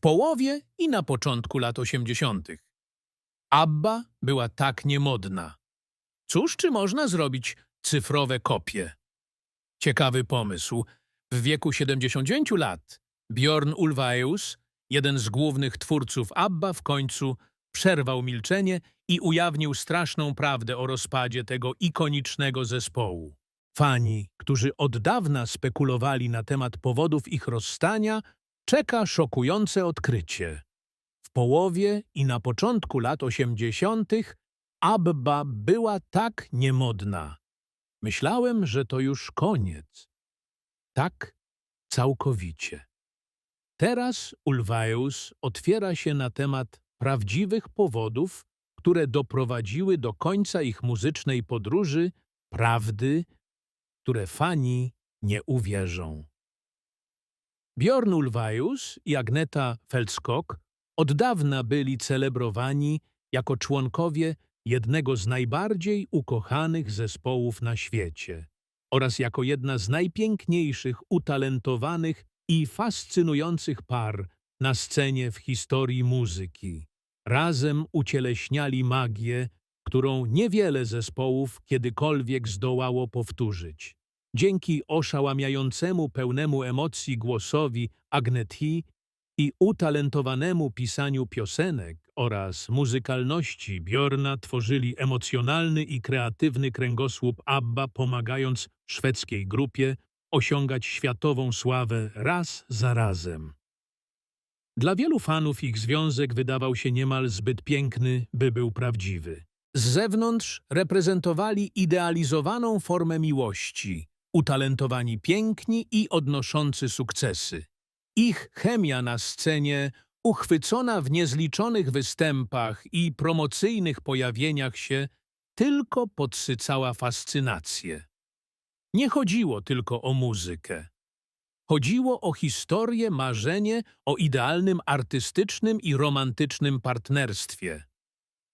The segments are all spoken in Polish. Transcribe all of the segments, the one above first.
połowie i na początku lat 80. Abba była tak niemodna. Cóż, czy można zrobić cyfrowe kopie? Ciekawy pomysł. W wieku 79 lat Bjorn Ulvaeus, jeden z głównych twórców ABBA, w końcu przerwał milczenie i ujawnił straszną prawdę o rozpadzie tego ikonicznego zespołu. Fani, którzy od dawna spekulowali na temat powodów ich rozstania, czeka szokujące odkrycie. W połowie i na początku lat 80. ABBA była tak niemodna. Myślałem, że to już koniec. Tak całkowicie. Teraz Ulvaeus otwiera się na temat prawdziwych powodów, które doprowadziły do końca ich muzycznej podróży, prawdy, które fani nie uwierzą. Bjorn Ulvaeus i Agneta Feldskog od dawna byli celebrowani jako członkowie jednego z najbardziej ukochanych zespołów na świecie oraz jako jedna z najpiękniejszych, utalentowanych i fascynujących par na scenie w historii muzyki. Razem ucieleśniali magię, którą niewiele zespołów kiedykolwiek zdołało powtórzyć. Dzięki oszałamiającemu, pełnemu emocji głosowi Agnetii i utalentowanemu pisaniu piosenek oraz muzykalności Bjorna tworzyli emocjonalny i kreatywny kręgosłup ABBA, pomagając szwedzkiej grupie osiągać światową sławę raz za razem. Dla wielu fanów ich związek wydawał się niemal zbyt piękny, by był prawdziwy. Z zewnątrz reprezentowali idealizowaną formę miłości, utalentowani piękni i odnoszący sukcesy. Ich chemia na scenie, uchwycona w niezliczonych występach i promocyjnych pojawieniach się, tylko podsycała fascynację. Nie chodziło tylko o muzykę. Chodziło o historię, marzenie o idealnym artystycznym i romantycznym partnerstwie.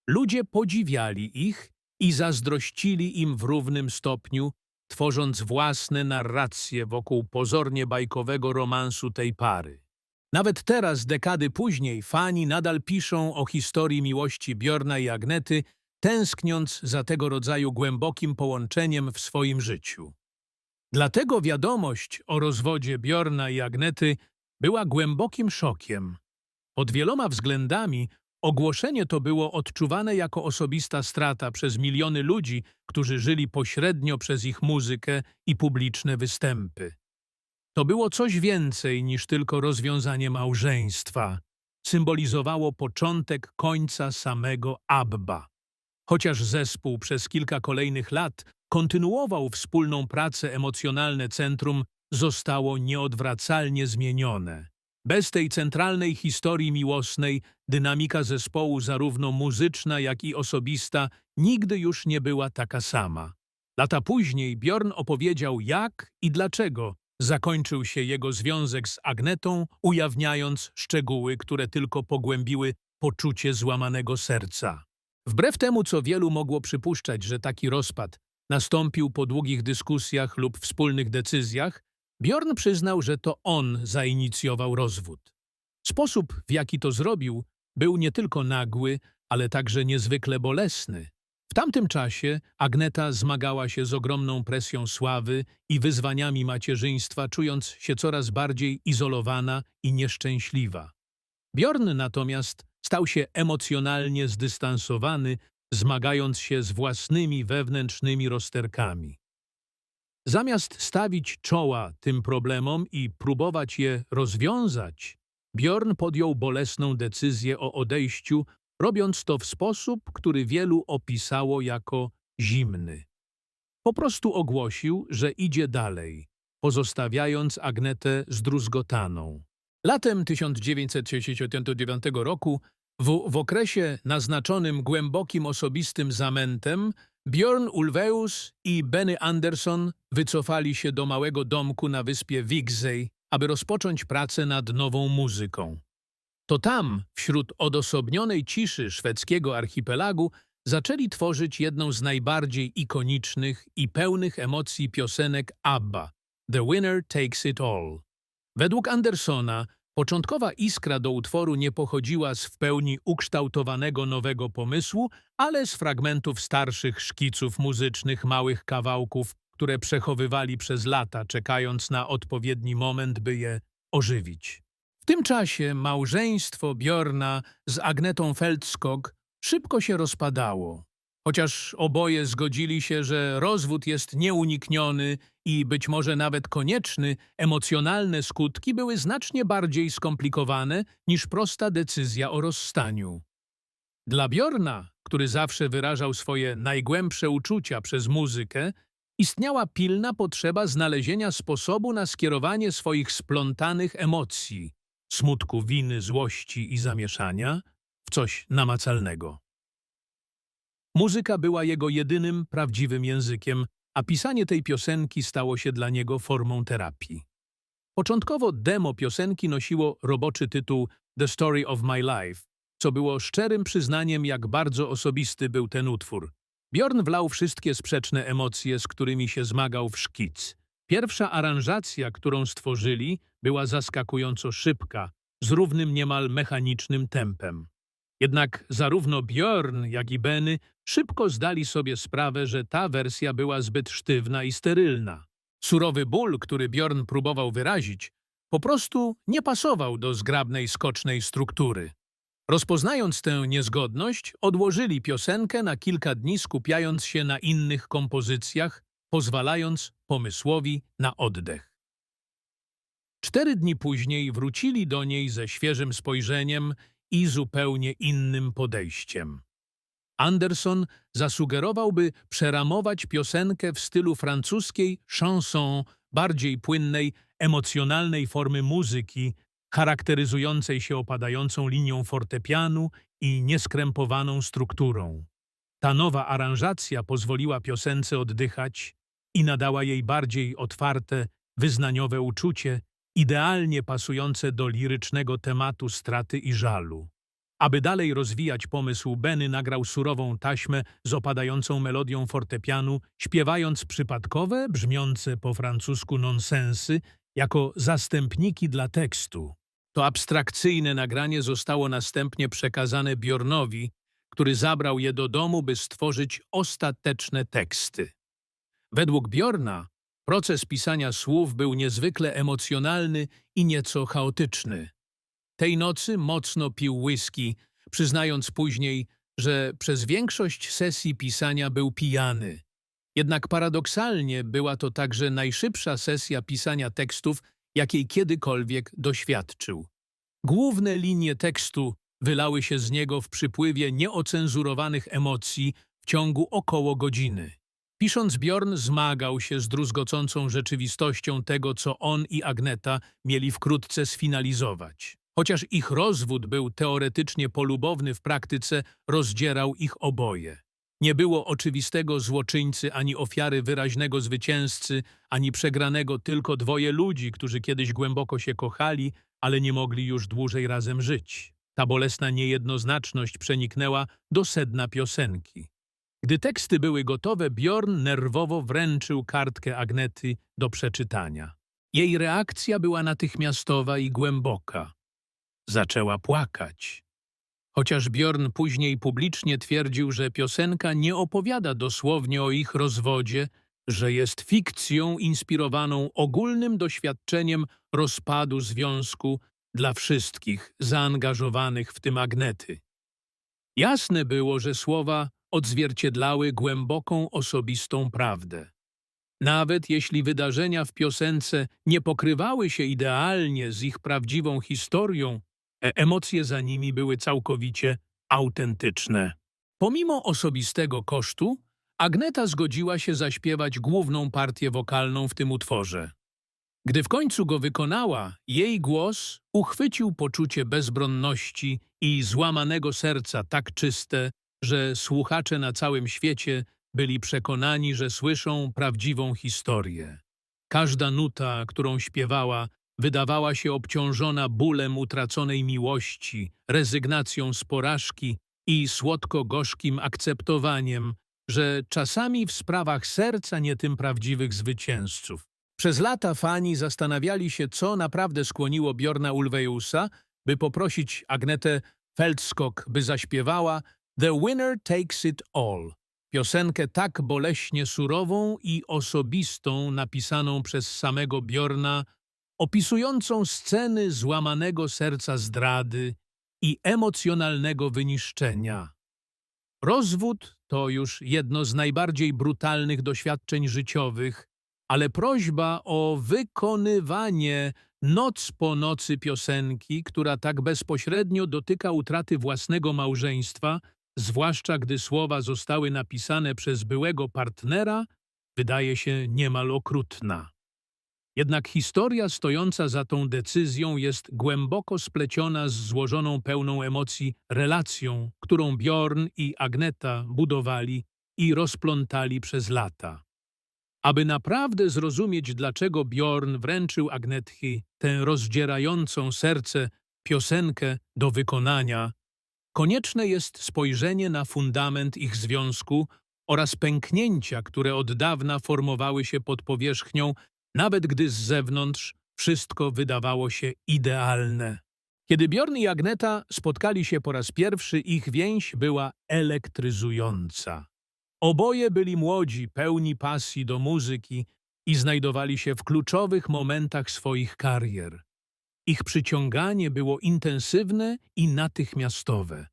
Ludzie podziwiali ich i zazdrościli im w równym stopniu, tworząc własne narracje wokół pozornie bajkowego romansu tej pary. Nawet teraz, dekady później, fani nadal piszą o historii miłości Bjorna i Agnety, tęskniąc za tego rodzaju głębokim połączeniem w swoim życiu. Dlatego wiadomość o rozwodzie Bjorna i Agnety była głębokim szokiem. Pod wieloma względami ogłoszenie to było odczuwane jako osobista strata przez miliony ludzi, którzy żyli pośrednio przez ich muzykę i publiczne występy. To było coś więcej niż tylko rozwiązanie małżeństwa. Symbolizowało początek końca samego Abba. Chociaż zespół przez kilka kolejnych lat kontynuował wspólną pracę, emocjonalne centrum zostało nieodwracalnie zmienione. Bez tej centralnej historii miłosnej dynamika zespołu, zarówno muzyczna, jak i osobista, nigdy już nie była taka sama. Lata później Bjorn opowiedział, jak i dlaczego zakończył się jego związek z Agnetą, ujawniając szczegóły, które tylko pogłębiły poczucie złamanego serca. Wbrew temu, co wielu mogło przypuszczać, że taki rozpad nastąpił po długich dyskusjach lub wspólnych decyzjach, Bjorn przyznał, że to on zainicjował rozwód. Sposób, w jaki to zrobił, był nie tylko nagły, ale także niezwykle bolesny. W tamtym czasie Agneta zmagała się z ogromną presją sławy i wyzwaniami macierzyństwa, czując się coraz bardziej izolowana i nieszczęśliwa. Bjorn natomiast stał się emocjonalnie zdystansowany, zmagając się z własnymi wewnętrznymi rozterkami. Zamiast stawić czoła tym problemom i próbować je rozwiązać, Bjorn podjął bolesną decyzję o odejściu, robiąc to w sposób, który wielu opisało jako zimny. Po prostu ogłosił, że idzie dalej, pozostawiając Agnetę zdruzgotaną. Latem 1969 roku, w, w okresie naznaczonym głębokim osobistym zamętem, Bjorn Ulvaeus i Benny Anderson wycofali się do małego domku na wyspie Wigsey, aby rozpocząć pracę nad nową muzyką. To tam, wśród odosobnionej ciszy szwedzkiego archipelagu, zaczęli tworzyć jedną z najbardziej ikonicznych i pełnych emocji piosenek ABBA – The Winner Takes It All. Według Andersona Początkowa iskra do utworu nie pochodziła z w pełni ukształtowanego nowego pomysłu, ale z fragmentów starszych szkiców muzycznych, małych kawałków, które przechowywali przez lata, czekając na odpowiedni moment, by je ożywić. W tym czasie małżeństwo Bjorna z Agnetą Feldskog szybko się rozpadało. Chociaż oboje zgodzili się, że rozwód jest nieunikniony i być może nawet konieczny, emocjonalne skutki były znacznie bardziej skomplikowane niż prosta decyzja o rozstaniu. Dla Bjorna, który zawsze wyrażał swoje najgłębsze uczucia przez muzykę, istniała pilna potrzeba znalezienia sposobu na skierowanie swoich splątanych emocji, smutku, winy, złości i zamieszania, w coś namacalnego. Muzyka była jego jedynym prawdziwym językiem, a pisanie tej piosenki stało się dla niego formą terapii. Początkowo demo piosenki nosiło roboczy tytuł The Story of My Life, co było szczerym przyznaniem, jak bardzo osobisty był ten utwór. Bjorn wlał wszystkie sprzeczne emocje, z którymi się zmagał w szkic. Pierwsza aranżacja, którą stworzyli, była zaskakująco szybka, z równym niemal mechanicznym tempem. Jednak zarówno Bjorn, jak i Benny szybko zdali sobie sprawę, że ta wersja była zbyt sztywna i sterylna. Surowy ból, który Bjorn próbował wyrazić, po prostu nie pasował do zgrabnej, skocznej struktury. Rozpoznając tę niezgodność, odłożyli piosenkę na kilka dni, skupiając się na innych kompozycjach, pozwalając pomysłowi na oddech. Cztery dni później wrócili do niej ze świeżym spojrzeniem i zupełnie innym podejściem. Anderson zasugerowałby przeramować piosenkę w stylu francuskiej chanson, bardziej płynnej, emocjonalnej formy muzyki, charakteryzującej się opadającą linią fortepianu i nieskrępowaną strukturą. Ta nowa aranżacja pozwoliła piosence oddychać i nadała jej bardziej otwarte, wyznaniowe uczucie, idealnie pasujące do lirycznego tematu straty i żalu. Aby dalej rozwijać pomysł, Benny nagrał surową taśmę z opadającą melodią fortepianu, śpiewając przypadkowe, brzmiące po francusku nonsensy, jako zastępniki dla tekstu. To abstrakcyjne nagranie zostało następnie przekazane Bjornowi, który zabrał je do domu, by stworzyć ostateczne teksty. Według Bjorna proces pisania słów był niezwykle emocjonalny i nieco chaotyczny. Tej nocy mocno pił whisky, przyznając później, że przez większość sesji pisania był pijany. Jednak paradoksalnie była to także najszybsza sesja pisania tekstów, jakiej kiedykolwiek doświadczył. Główne linie tekstu wylały się z niego w przypływie nieocenzurowanych emocji w ciągu około godziny. Pisząc Bjorn zmagał się z druzgocącą rzeczywistością tego, co on i Agneta mieli wkrótce sfinalizować. Chociaż ich rozwód był teoretycznie polubowny, w praktyce rozdzierał ich oboje. Nie było oczywistego złoczyńcy ani ofiary wyraźnego zwycięzcy, ani przegranego tylko dwoje ludzi, którzy kiedyś głęboko się kochali, ale nie mogli już dłużej razem żyć. Ta bolesna niejednoznaczność przeniknęła do sedna piosenki. Gdy teksty były gotowe, Bjorn nerwowo wręczył kartkę Agnety do przeczytania. Jej reakcja była natychmiastowa i głęboka. Zaczęła płakać. Chociaż Bjorn później publicznie twierdził, że piosenka nie opowiada dosłownie o ich rozwodzie, że jest fikcją inspirowaną ogólnym doświadczeniem rozpadu związku dla wszystkich zaangażowanych w tym Agnety. Jasne było, że słowa odzwierciedlały głęboką osobistą prawdę. Nawet jeśli wydarzenia w piosence nie pokrywały się idealnie z ich prawdziwą historią, e emocje za nimi były całkowicie autentyczne. Pomimo osobistego kosztu, Agneta zgodziła się zaśpiewać główną partię wokalną w tym utworze. Gdy w końcu go wykonała, jej głos uchwycił poczucie bezbronności i złamanego serca tak czyste, że słuchacze na całym świecie byli przekonani, że słyszą prawdziwą historię. Każda nuta, którą śpiewała, wydawała się obciążona bólem utraconej miłości, rezygnacją z porażki i słodko-gorzkim akceptowaniem, że czasami w sprawach serca nie tym prawdziwych zwycięzców. Przez lata fani zastanawiali się, co naprawdę skłoniło Bjorna Ulveusa, by poprosić Agnetę Feldskog, by zaśpiewała The Winner Takes It All, piosenkę tak boleśnie surową i osobistą napisaną przez samego Bjorna, opisującą sceny złamanego serca zdrady i emocjonalnego wyniszczenia. Rozwód to już jedno z najbardziej brutalnych doświadczeń życiowych, ale prośba o wykonywanie noc po nocy piosenki, która tak bezpośrednio dotyka utraty własnego małżeństwa, zwłaszcza gdy słowa zostały napisane przez byłego partnera, wydaje się niemal okrutna. Jednak historia stojąca za tą decyzją jest głęboko spleciona z złożoną pełną emocji relacją, którą Bjorn i Agneta budowali i rozplątali przez lata. Aby naprawdę zrozumieć, dlaczego Bjorn wręczył Agnetchi tę rozdzierającą serce piosenkę do wykonania, konieczne jest spojrzenie na fundament ich związku oraz pęknięcia, które od dawna formowały się pod powierzchnią nawet gdy z zewnątrz wszystko wydawało się idealne. Kiedy Bjorn i Agneta spotkali się po raz pierwszy, ich więź była elektryzująca. Oboje byli młodzi, pełni pasji do muzyki i znajdowali się w kluczowych momentach swoich karier. Ich przyciąganie było intensywne i natychmiastowe.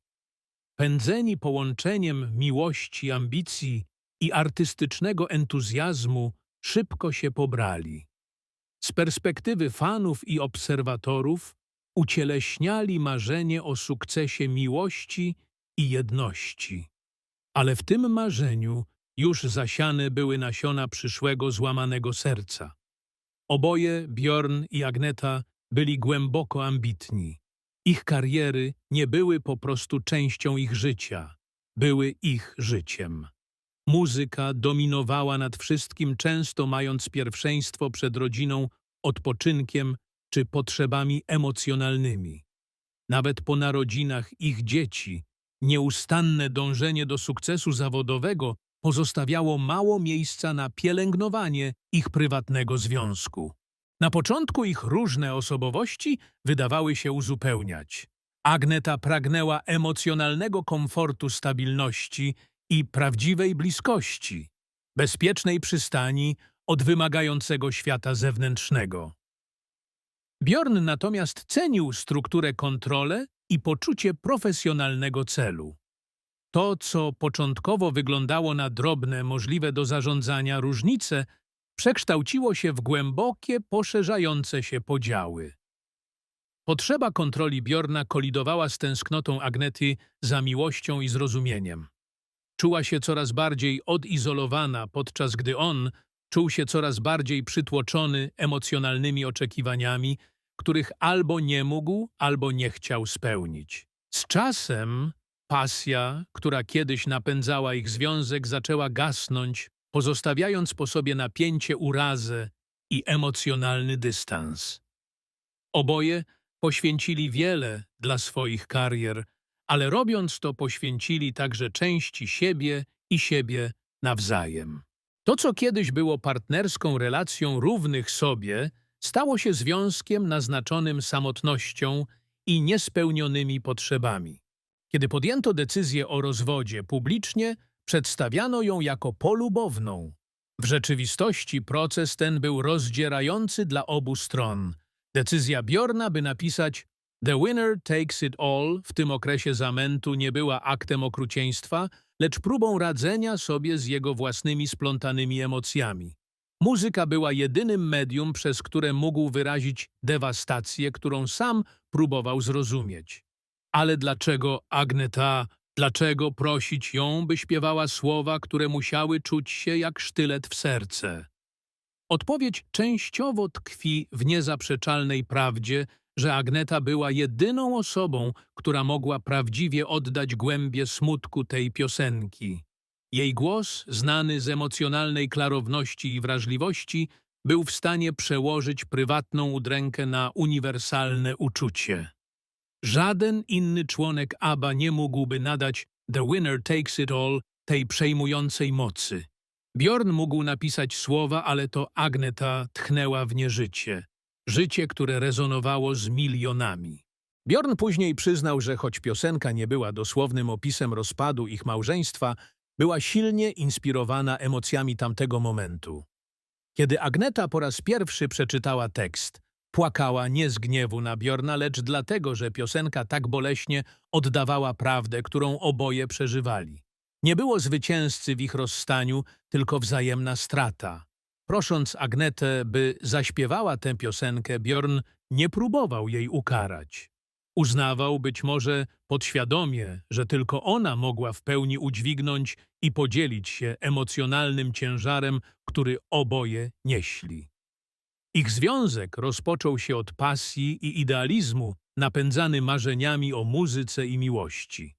Pędzeni połączeniem miłości, ambicji i artystycznego entuzjazmu, szybko się pobrali. Z perspektywy fanów i obserwatorów ucieleśniali marzenie o sukcesie miłości i jedności. Ale w tym marzeniu już zasiane były nasiona przyszłego złamanego serca. Oboje, Bjorn i Agneta, byli głęboko ambitni. Ich kariery nie były po prostu częścią ich życia, były ich życiem. Muzyka dominowała nad wszystkim, często mając pierwszeństwo przed rodziną, odpoczynkiem czy potrzebami emocjonalnymi. Nawet po narodzinach ich dzieci, nieustanne dążenie do sukcesu zawodowego pozostawiało mało miejsca na pielęgnowanie ich prywatnego związku. Na początku ich różne osobowości wydawały się uzupełniać. Agneta pragnęła emocjonalnego komfortu, stabilności i prawdziwej bliskości, bezpiecznej przystani od wymagającego świata zewnętrznego. Bjorn natomiast cenił strukturę kontrolę i poczucie profesjonalnego celu. To, co początkowo wyglądało na drobne, możliwe do zarządzania różnice, przekształciło się w głębokie, poszerzające się podziały. Potrzeba kontroli Bjorna kolidowała z tęsknotą Agnety za miłością i zrozumieniem. Czuła się coraz bardziej odizolowana, podczas gdy on czuł się coraz bardziej przytłoczony emocjonalnymi oczekiwaniami, których albo nie mógł, albo nie chciał spełnić. Z czasem pasja, która kiedyś napędzała ich związek, zaczęła gasnąć, pozostawiając po sobie napięcie, urazę i emocjonalny dystans. Oboje poświęcili wiele dla swoich karier, ale robiąc to poświęcili także części siebie i siebie nawzajem. To, co kiedyś było partnerską relacją równych sobie, stało się związkiem naznaczonym samotnością i niespełnionymi potrzebami. Kiedy podjęto decyzję o rozwodzie publicznie, przedstawiano ją jako polubowną. W rzeczywistości proces ten był rozdzierający dla obu stron. Decyzja Bjorna, by napisać The winner takes it all w tym okresie zamętu nie była aktem okrucieństwa, lecz próbą radzenia sobie z jego własnymi splątanymi emocjami. Muzyka była jedynym medium, przez które mógł wyrazić dewastację, którą sam próbował zrozumieć. Ale dlaczego Agneta, dlaczego prosić ją, by śpiewała słowa, które musiały czuć się jak sztylet w serce? Odpowiedź częściowo tkwi w niezaprzeczalnej prawdzie, że Agneta była jedyną osobą, która mogła prawdziwie oddać głębie smutku tej piosenki. Jej głos, znany z emocjonalnej klarowności i wrażliwości, był w stanie przełożyć prywatną udrękę na uniwersalne uczucie. Żaden inny członek ABBA nie mógłby nadać The Winner Takes It All tej przejmującej mocy. Bjorn mógł napisać słowa, ale to Agneta tchnęła w nie życie. Życie, które rezonowało z milionami. Bjorn później przyznał, że choć piosenka nie była dosłownym opisem rozpadu ich małżeństwa, była silnie inspirowana emocjami tamtego momentu. Kiedy Agneta po raz pierwszy przeczytała tekst, płakała nie z gniewu na Bjorna, lecz dlatego, że piosenka tak boleśnie oddawała prawdę, którą oboje przeżywali. Nie było zwycięzcy w ich rozstaniu, tylko wzajemna strata. Prosząc Agnetę, by zaśpiewała tę piosenkę, Bjorn nie próbował jej ukarać. Uznawał być może podświadomie, że tylko ona mogła w pełni udźwignąć i podzielić się emocjonalnym ciężarem, który oboje nieśli. Ich związek rozpoczął się od pasji i idealizmu, napędzany marzeniami o muzyce i miłości.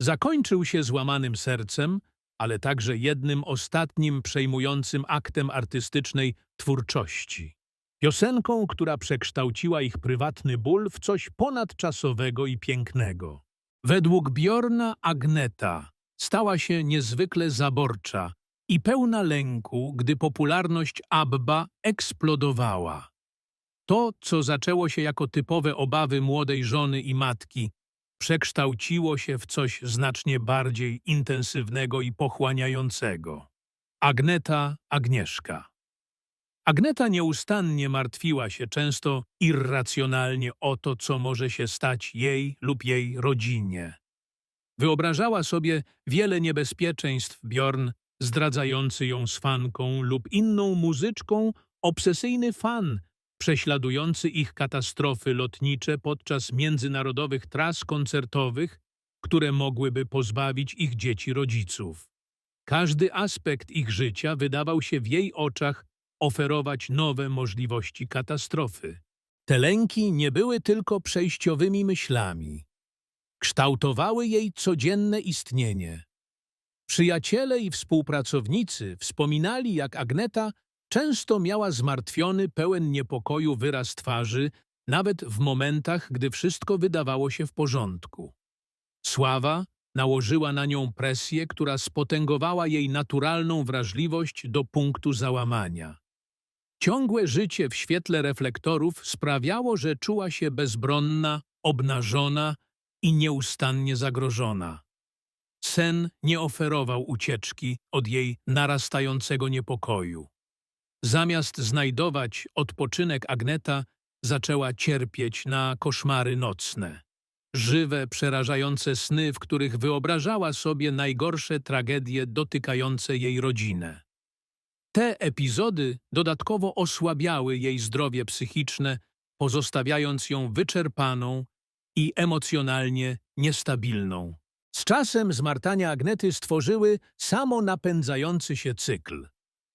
Zakończył się złamanym sercem, ale także jednym ostatnim przejmującym aktem artystycznej twórczości. Piosenką, która przekształciła ich prywatny ból w coś ponadczasowego i pięknego. Według Bjorna Agneta stała się niezwykle zaborcza i pełna lęku, gdy popularność Abba eksplodowała. To, co zaczęło się jako typowe obawy młodej żony i matki, przekształciło się w coś znacznie bardziej intensywnego i pochłaniającego. Agneta Agnieszka Agneta nieustannie martwiła się często irracjonalnie o to, co może się stać jej lub jej rodzinie. Wyobrażała sobie wiele niebezpieczeństw Bjorn, zdradzający ją z fanką lub inną muzyczką, obsesyjny fan, prześladujący ich katastrofy lotnicze podczas międzynarodowych tras koncertowych, które mogłyby pozbawić ich dzieci rodziców. Każdy aspekt ich życia wydawał się w jej oczach oferować nowe możliwości katastrofy. Te lęki nie były tylko przejściowymi myślami. Kształtowały jej codzienne istnienie. Przyjaciele i współpracownicy wspominali, jak Agneta często miała zmartwiony, pełen niepokoju wyraz twarzy, nawet w momentach, gdy wszystko wydawało się w porządku. Sława nałożyła na nią presję, która spotęgowała jej naturalną wrażliwość do punktu załamania. Ciągłe życie w świetle reflektorów sprawiało, że czuła się bezbronna, obnażona i nieustannie zagrożona. Sen nie oferował ucieczki od jej narastającego niepokoju. Zamiast znajdować odpoczynek Agneta, zaczęła cierpieć na koszmary nocne. Żywe, przerażające sny, w których wyobrażała sobie najgorsze tragedie dotykające jej rodzinę. Te epizody dodatkowo osłabiały jej zdrowie psychiczne, pozostawiając ją wyczerpaną i emocjonalnie niestabilną. Z czasem zmartania Agnety stworzyły samo napędzający się cykl.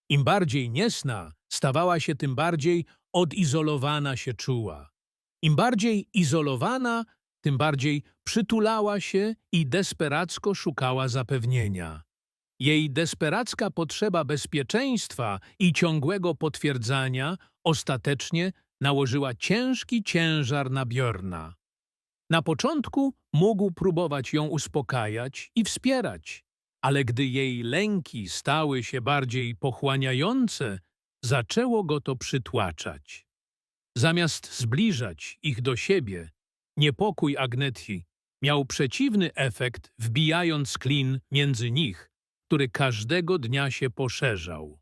Im bardziej niesna stawała się, tym bardziej odizolowana się czuła. Im bardziej izolowana, tym bardziej przytulała się i desperacko szukała zapewnienia. Jej desperacka potrzeba bezpieczeństwa i ciągłego potwierdzania ostatecznie nałożyła ciężki ciężar na Bjorna. Na początku mógł próbować ją uspokajać i wspierać, ale gdy jej lęki stały się bardziej pochłaniające, zaczęło go to przytłaczać. Zamiast zbliżać ich do siebie, niepokój Agnetii miał przeciwny efekt, wbijając klin między nich, który każdego dnia się poszerzał.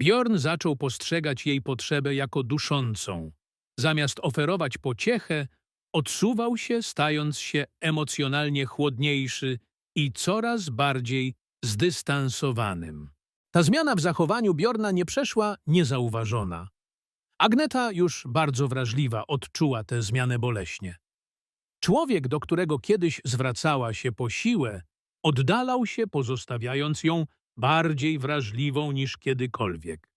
Bjorn zaczął postrzegać jej potrzebę jako duszącą. Zamiast oferować pociechę, odsuwał się, stając się emocjonalnie chłodniejszy i coraz bardziej zdystansowanym. Ta zmiana w zachowaniu Bjorna nie przeszła niezauważona. Agneta, już bardzo wrażliwa, odczuła tę zmianę boleśnie. Człowiek, do którego kiedyś zwracała się po siłę, oddalał się, pozostawiając ją bardziej wrażliwą niż kiedykolwiek.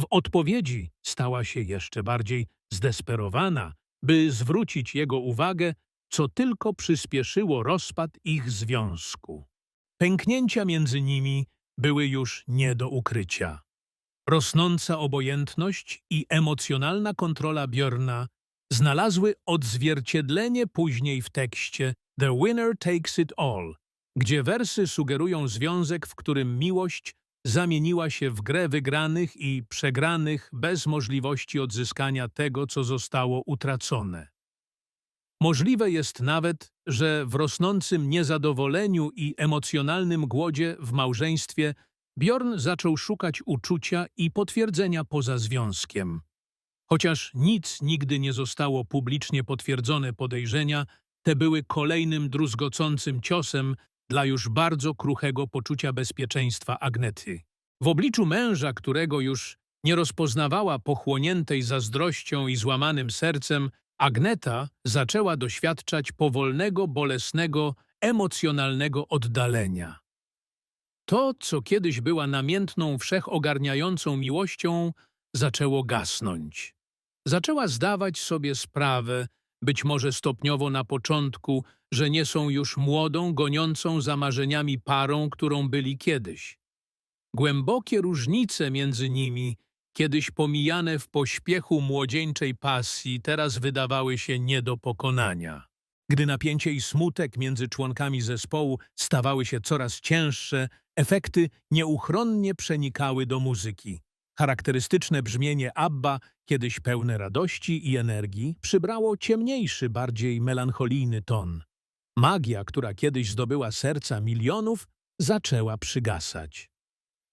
W odpowiedzi stała się jeszcze bardziej zdesperowana, by zwrócić jego uwagę, co tylko przyspieszyło rozpad ich związku. Pęknięcia między nimi były już nie do ukrycia. Rosnąca obojętność i emocjonalna kontrola Bjorna znalazły odzwierciedlenie później w tekście The Winner Takes It All, gdzie wersy sugerują związek, w którym miłość zamieniła się w grę wygranych i przegranych bez możliwości odzyskania tego, co zostało utracone. Możliwe jest nawet, że w rosnącym niezadowoleniu i emocjonalnym głodzie w małżeństwie Bjorn zaczął szukać uczucia i potwierdzenia poza związkiem. Chociaż nic nigdy nie zostało publicznie potwierdzone podejrzenia, te były kolejnym druzgocącym ciosem dla już bardzo kruchego poczucia bezpieczeństwa Agnety. W obliczu męża, którego już nie rozpoznawała pochłoniętej zazdrością i złamanym sercem, Agneta zaczęła doświadczać powolnego, bolesnego, emocjonalnego oddalenia. To, co kiedyś była namiętną, wszechogarniającą miłością, zaczęło gasnąć. Zaczęła zdawać sobie sprawę, być może stopniowo na początku, że nie są już młodą, goniącą za marzeniami parą, którą byli kiedyś. Głębokie różnice między nimi, kiedyś pomijane w pośpiechu młodzieńczej pasji, teraz wydawały się nie do pokonania. Gdy napięcie i smutek między członkami zespołu stawały się coraz cięższe, efekty nieuchronnie przenikały do muzyki. Charakterystyczne brzmienie Abba, kiedyś pełne radości i energii, przybrało ciemniejszy, bardziej melancholijny ton. Magia, która kiedyś zdobyła serca milionów, zaczęła przygasać.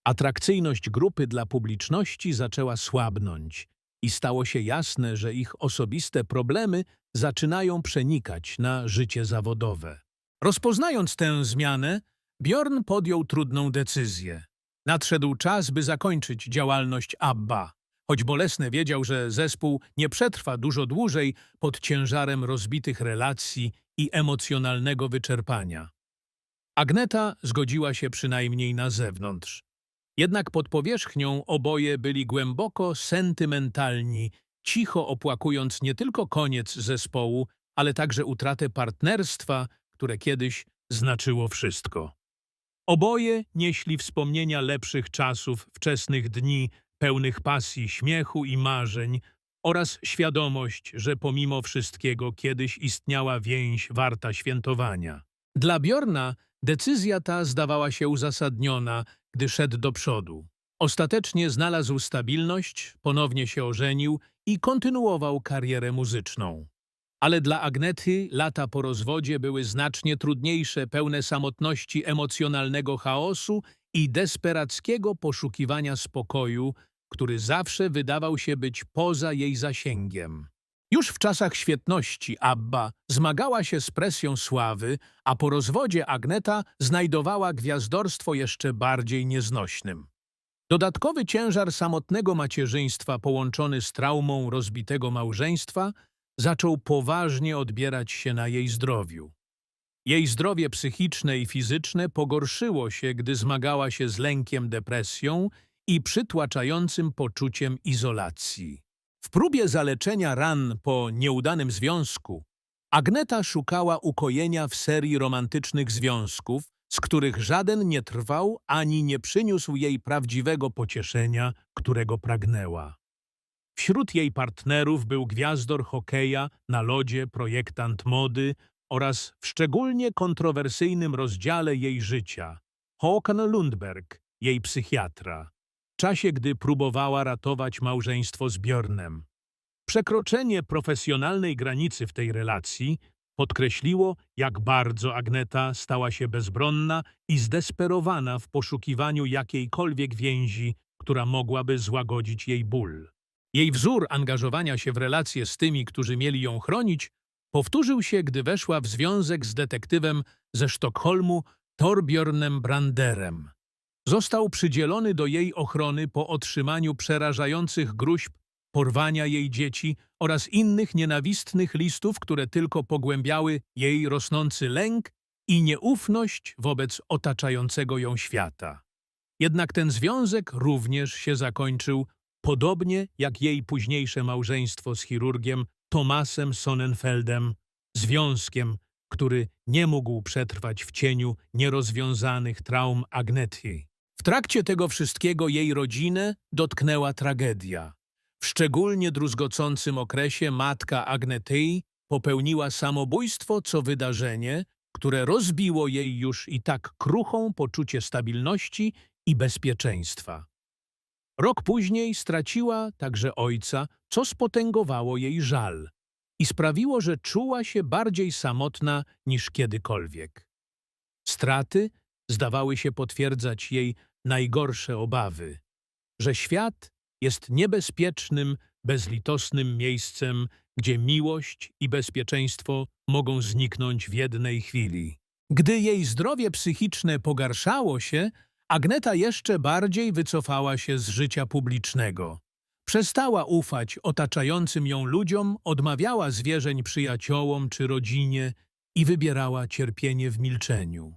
Atrakcyjność grupy dla publiczności zaczęła słabnąć i stało się jasne, że ich osobiste problemy zaczynają przenikać na życie zawodowe. Rozpoznając tę zmianę, Bjorn podjął trudną decyzję. Nadszedł czas, by zakończyć działalność Abba. Choć bolesne wiedział, że zespół nie przetrwa dużo dłużej pod ciężarem rozbitych relacji i emocjonalnego wyczerpania. Agneta zgodziła się przynajmniej na zewnątrz. Jednak pod powierzchnią oboje byli głęboko sentymentalni, cicho opłakując nie tylko koniec zespołu, ale także utratę partnerstwa, które kiedyś znaczyło wszystko. Oboje nieśli wspomnienia lepszych czasów, wczesnych dni, pełnych pasji, śmiechu i marzeń oraz świadomość, że pomimo wszystkiego kiedyś istniała więź warta świętowania. Dla Bjorna decyzja ta zdawała się uzasadniona, gdy szedł do przodu. Ostatecznie znalazł stabilność, ponownie się ożenił i kontynuował karierę muzyczną. Ale dla Agnety lata po rozwodzie były znacznie trudniejsze, pełne samotności, emocjonalnego chaosu i desperackiego poszukiwania spokoju, który zawsze wydawał się być poza jej zasięgiem. Już w czasach świetności Abba zmagała się z presją sławy, a po rozwodzie Agneta znajdowała gwiazdorstwo jeszcze bardziej nieznośnym. Dodatkowy ciężar samotnego macierzyństwa połączony z traumą rozbitego małżeństwa zaczął poważnie odbierać się na jej zdrowiu. Jej zdrowie psychiczne i fizyczne pogorszyło się, gdy zmagała się z lękiem, depresją i przytłaczającym poczuciem izolacji. W próbie zaleczenia ran po nieudanym związku, Agneta szukała ukojenia w serii romantycznych związków, z których żaden nie trwał ani nie przyniósł jej prawdziwego pocieszenia, którego pragnęła. Wśród jej partnerów był gwiazdor hokeja na lodzie, projektant mody oraz w szczególnie kontrowersyjnym rozdziale jej życia Håkan Lundberg, jej psychiatra, w czasie gdy próbowała ratować małżeństwo z. Przekroczenie profesjonalnej granicy w tej relacji podkreśliło, jak bardzo Agneta stała się bezbronna i zdesperowana w poszukiwaniu jakiejkolwiek więzi, która mogłaby złagodzić jej ból. Jej wzór angażowania się w relacje z tymi, którzy mieli ją chronić, powtórzył się, gdy weszła w związek z detektywem ze Sztokholmu Torbjörnem Branderem. Został przydzielony do jej ochrony po otrzymaniu przerażających gruźb, porwania jej dzieci oraz innych nienawistnych listów, które tylko pogłębiały jej rosnący lęk i nieufność wobec otaczającego ją świata. Jednak ten związek również się zakończył podobnie jak jej późniejsze małżeństwo z chirurgiem Tomasem Sonnenfeldem, związkiem, który nie mógł przetrwać w cieniu nierozwiązanych traum Agnety. W trakcie tego wszystkiego jej rodzinę dotknęła tragedia. W szczególnie druzgocącym okresie matka Agnetyi popełniła samobójstwo, co wydarzenie, które rozbiło jej już i tak kruchą poczucie stabilności i bezpieczeństwa. Rok później straciła także ojca, co spotęgowało jej żal i sprawiło, że czuła się bardziej samotna niż kiedykolwiek. Straty zdawały się potwierdzać jej najgorsze obawy, że świat jest niebezpiecznym, bezlitosnym miejscem, gdzie miłość i bezpieczeństwo mogą zniknąć w jednej chwili. Gdy jej zdrowie psychiczne pogarszało się, Agneta jeszcze bardziej wycofała się z życia publicznego. Przestała ufać otaczającym ją ludziom, odmawiała zwierzeń przyjaciołom czy rodzinie i wybierała cierpienie w milczeniu.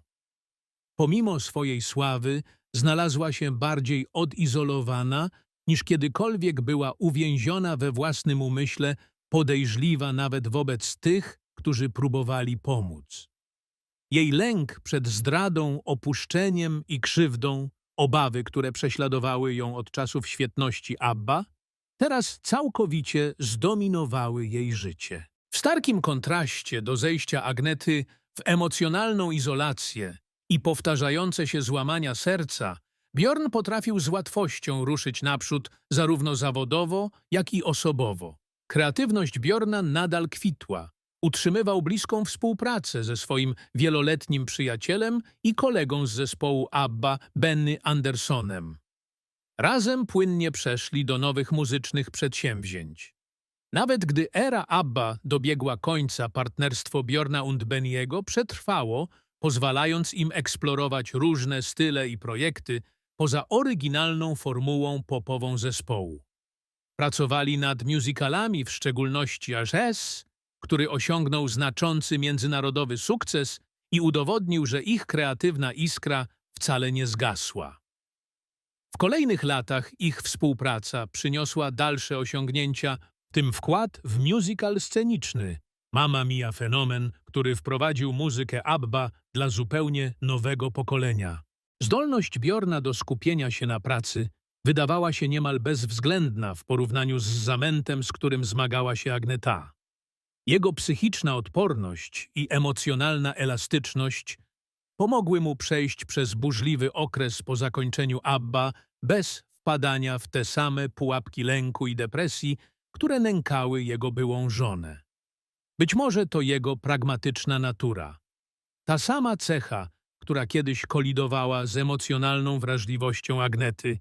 Pomimo swojej sławy znalazła się bardziej odizolowana niż kiedykolwiek była uwięziona we własnym umyśle, podejrzliwa nawet wobec tych, którzy próbowali pomóc. Jej lęk przed zdradą, opuszczeniem i krzywdą, obawy, które prześladowały ją od czasów świetności Abba, teraz całkowicie zdominowały jej życie. W starkim kontraście do zejścia Agnety w emocjonalną izolację i powtarzające się złamania serca, Bjorn potrafił z łatwością ruszyć naprzód zarówno zawodowo, jak i osobowo. Kreatywność Bjorna nadal kwitła. Utrzymywał bliską współpracę ze swoim wieloletnim przyjacielem i kolegą z zespołu ABBA, Benny Andersonem. Razem płynnie przeszli do nowych muzycznych przedsięwzięć. Nawet gdy era ABBA dobiegła końca, partnerstwo Bjorna und Benniego przetrwało, pozwalając im eksplorować różne style i projekty poza oryginalną formułą popową zespołu. Pracowali nad musicalami, w szczególności Jazz, który osiągnął znaczący międzynarodowy sukces i udowodnił, że ich kreatywna iskra wcale nie zgasła. W kolejnych latach ich współpraca przyniosła dalsze osiągnięcia, w tym wkład w musical sceniczny Mamma Mia fenomen, który wprowadził muzykę ABBA dla zupełnie nowego pokolenia. Zdolność Bjorna do skupienia się na pracy wydawała się niemal bezwzględna w porównaniu z zamętem, z którym zmagała się Agneta. Jego psychiczna odporność i emocjonalna elastyczność pomogły mu przejść przez burzliwy okres po zakończeniu Abba bez wpadania w te same pułapki lęku i depresji, które nękały jego byłą żonę. Być może to jego pragmatyczna natura. Ta sama cecha, która kiedyś kolidowała z emocjonalną wrażliwością Agnety,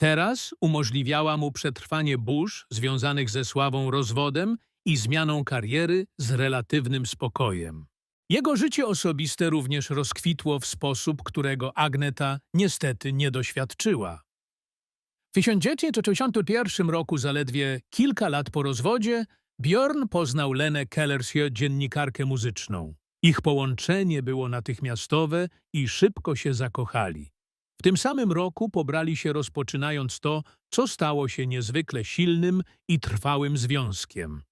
teraz umożliwiała mu przetrwanie burz związanych ze sławą rozwodem i zmianą kariery z relatywnym spokojem. Jego życie osobiste również rozkwitło w sposób, którego Agneta niestety nie doświadczyła. W 1961 roku, zaledwie kilka lat po rozwodzie, Bjorn poznał Lenę Kellersjö, dziennikarkę muzyczną. Ich połączenie było natychmiastowe i szybko się zakochali. W tym samym roku pobrali się rozpoczynając to, co stało się niezwykle silnym i trwałym związkiem.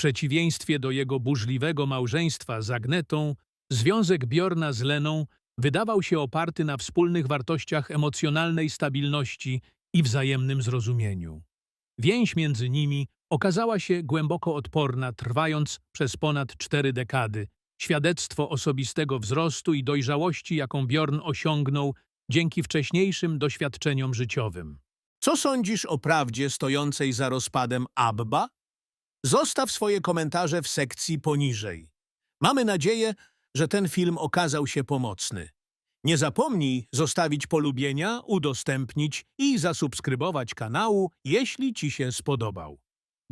Przeciwieństwie do jego burzliwego małżeństwa z Agnetą, związek Bjorna z Leną wydawał się oparty na wspólnych wartościach emocjonalnej stabilności i wzajemnym zrozumieniu. Więź między nimi okazała się głęboko odporna, trwając przez ponad cztery dekady. Świadectwo osobistego wzrostu i dojrzałości, jaką Bjorn osiągnął dzięki wcześniejszym doświadczeniom życiowym. Co sądzisz o prawdzie stojącej za rozpadem ABBA? Zostaw swoje komentarze w sekcji poniżej. Mamy nadzieję, że ten film okazał się pomocny. Nie zapomnij zostawić polubienia, udostępnić i zasubskrybować kanału, jeśli Ci się spodobał.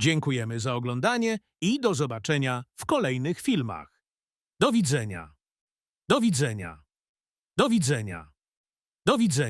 Dziękujemy za oglądanie i do zobaczenia w kolejnych filmach. Do widzenia. Do widzenia. Do widzenia. Do widzenia.